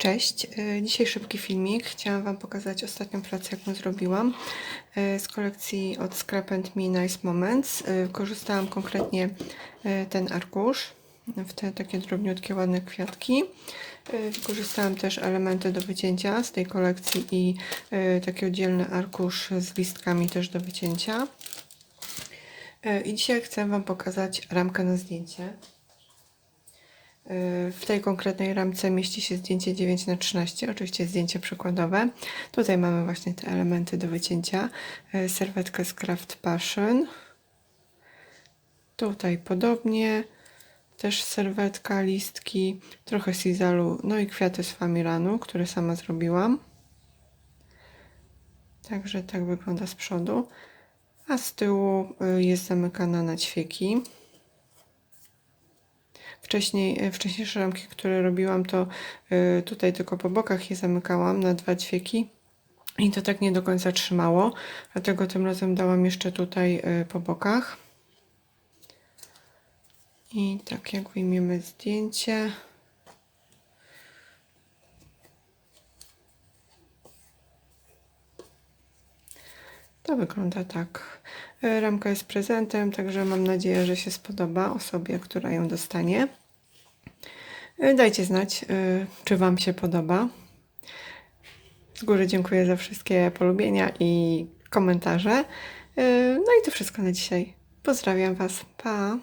Cześć, y, dzisiaj szybki filmik. Chciałam Wam pokazać ostatnią pracę, jaką zrobiłam y, z kolekcji od Scrap and Me Nice Moments. Y, Korzystałam konkretnie ten arkusz w te takie drobniutkie, ładne kwiatki. Wykorzystałam też elementy do wycięcia z tej kolekcji i taki oddzielny arkusz z listkami też do wycięcia. I dzisiaj chcę Wam pokazać ramkę na zdjęcie. W tej konkretnej ramce mieści się zdjęcie 9 na 13 oczywiście zdjęcie przykładowe. Tutaj mamy właśnie te elementy do wycięcia. E, Serwetkę z Craft Passion. Tutaj podobnie. Też serwetka, listki, trochę sizalu, no i kwiaty z Famiranu, które sama zrobiłam. Także tak wygląda z przodu. A z tyłu y, jest zamykana na ćwieki. Wcześniej, e, wcześniejsze ramki, które robiłam, to y, tutaj tylko po bokach je zamykałam na dwa ćwieki. I to tak nie do końca trzymało, dlatego tym razem dałam jeszcze tutaj y, po bokach. I tak jak wyjmiemy zdjęcie. To wygląda tak. E, Ramka jest prezentem, także mam nadzieję, że się spodoba osobie, która ją dostanie. E, Dajcie znać, e, czy Wam się podoba. Z góry dziękuję za wszystkie polubienia i komentarze. No i to wszystko na dzisiaj. Pozdrawiam Was. Pa!